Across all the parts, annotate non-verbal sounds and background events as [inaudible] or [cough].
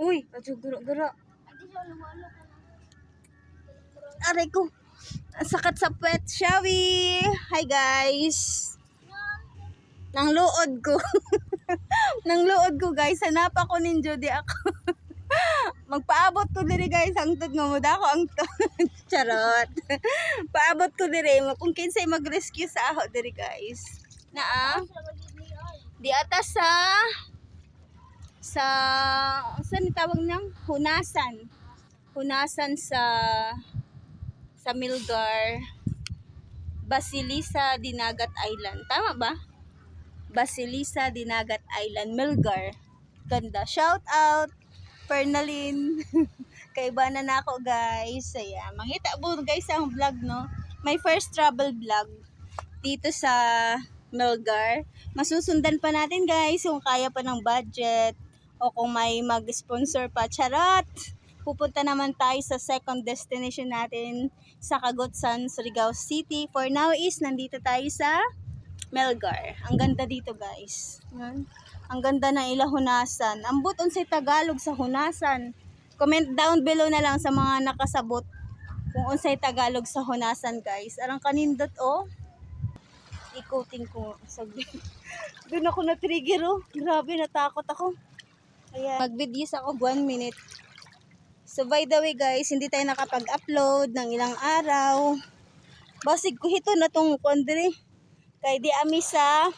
Uy, adyo guro-guro. Aray ko. Sakat sa puwet, Shawi. Hi guys. Nang luod ko. [laughs] Nang luod ko guys. Hanap ako nin Jody ako. [laughs] Magpaabot ko diri guys ang tud nga muda ko ang. [laughs] Charot. Paabot ko diri kung kinsay mag-rescue sa ako diri guys. Naa. Di atas sa sa saan tawag niyang hunasan. Hunasan sa sa Milgar Basilisa Dinagat Island. Tama ba? Basilisa Dinagat Island, Milgar. Ganda. Shout out Fernalyn. [laughs] Kaiba na ako guys. Ayan. Mangita po guys ang vlog no. My first travel vlog dito sa Melgar. Masusundan pa natin guys kung kaya pa ng budget o kung may mag-sponsor pa. Charot! Pupunta naman tayo sa second destination natin sa Kagutsan, Surigao City. For now is nandito tayo sa Melgar. Ang ganda dito guys. Yan. Ang ganda ng ilahunasan. Ang buton sa Tagalog sa hunasan. Comment down below na lang sa mga nakasabot kung unsay Tagalog sa hunasan guys. Arang kanindot oh. Ikutin ko. [laughs] Doon ako na trigger oh. Grabe natakot ako. Kaya mag-videos ako 1 minute. So by the way guys, hindi tayo nakapag-upload ng ilang araw. Basig ko hito na tong kondre. Kay di ami sa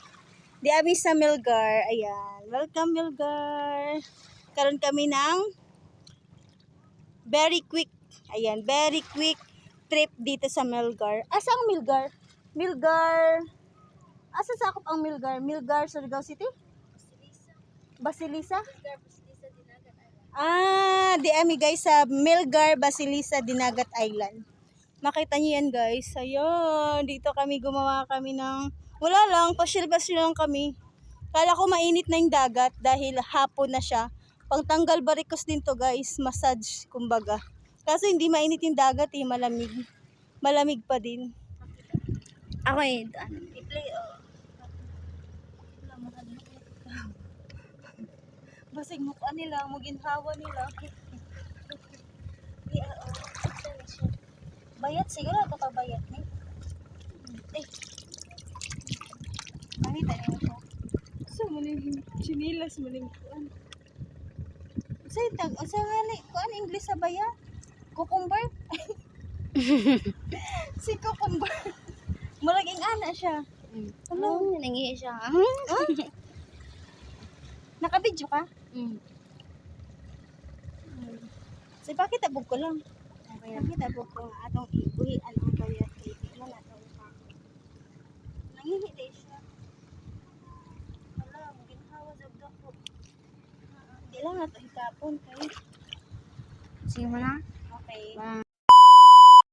di ami sa Milgar. Ayan. Welcome Milgar. Karon kami ng very quick. Ayan, very quick trip dito sa Milgar. Asa ang Milgar? Milgar. Asa sakop ang Milgar? Milgar, Surigao City? Basilisa? Ah, di ami guys sa Milgar, Basilisa, Dinagat Island. Makita niyo yan guys. Ayun, dito kami gumawa kami ng wala lang, pasyal-pasyal lang kami. Kala ko mainit na yung dagat dahil hapon na siya. Pangtanggal barikos din to guys, massage kumbaga. Kaso hindi mainit yung dagat eh, malamig. Malamig pa din. Ako eh, ano, i-play oh. Wala, mahal na Basig mukha nila, maginhawa nila. [laughs] Yeah, oh. Bayat siguro ito ka bayat ni. Eh. Nakita niyo ito. Sa mo ning chinilas mo ning kuan. Sa tag, sa nga ni kuan English sa baya? Cucumber? [laughs] si cucumber. [laughs] Malaging ana siya. Ano? Oh, nangihi siya. Ah? Nakabidyo ka? Mm. So, bakit abog ko lang? Bakit abog ko nga atong ibuhian ang bayat kay tignan na ito. Nangihiday siya. Wala, maginhawa sa ko. Hindi lang nato itapon kay. Sige mo na. Okay. Ba.